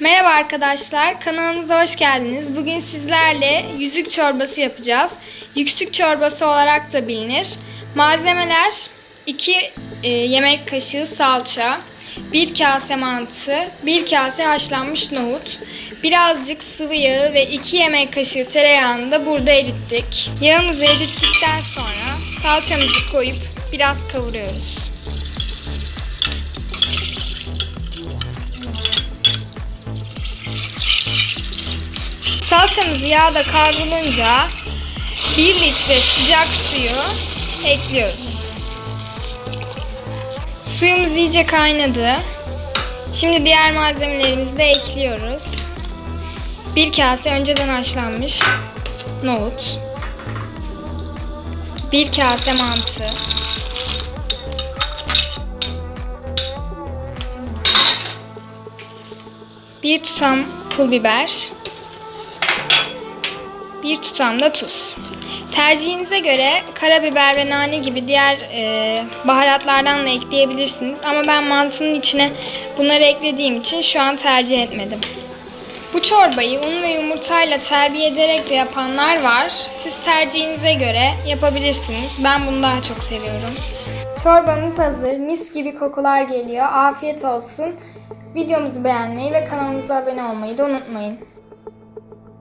Merhaba arkadaşlar, kanalımıza hoş geldiniz. Bugün sizlerle yüzük çorbası yapacağız. Yüksük çorbası olarak da bilinir. Malzemeler 2 yemek kaşığı salça, 1 kase mantı, 1 kase haşlanmış nohut, birazcık sıvı yağı ve 2 yemek kaşığı tereyağını da burada erittik. Yağımızı erittikten sonra salçamızı koyup biraz kavuruyoruz. Salçamız yağda kavrulunca 1 litre sıcak suyu ekliyoruz. Suyumuz iyice kaynadı. Şimdi diğer malzemelerimizi de ekliyoruz. Bir kase önceden haşlanmış nohut. Bir kase mantı. Bir tutam pul biber. Bir tutam da tuz. Tercihinize göre karabiber ve nane gibi diğer e, baharatlardan da ekleyebilirsiniz. Ama ben mantının içine bunları eklediğim için şu an tercih etmedim. Bu çorbayı un ve yumurtayla terbiye ederek de yapanlar var. Siz tercihinize göre yapabilirsiniz. Ben bunu daha çok seviyorum. Çorbamız hazır. Mis gibi kokular geliyor. Afiyet olsun. Videomuzu beğenmeyi ve kanalımıza abone olmayı da unutmayın.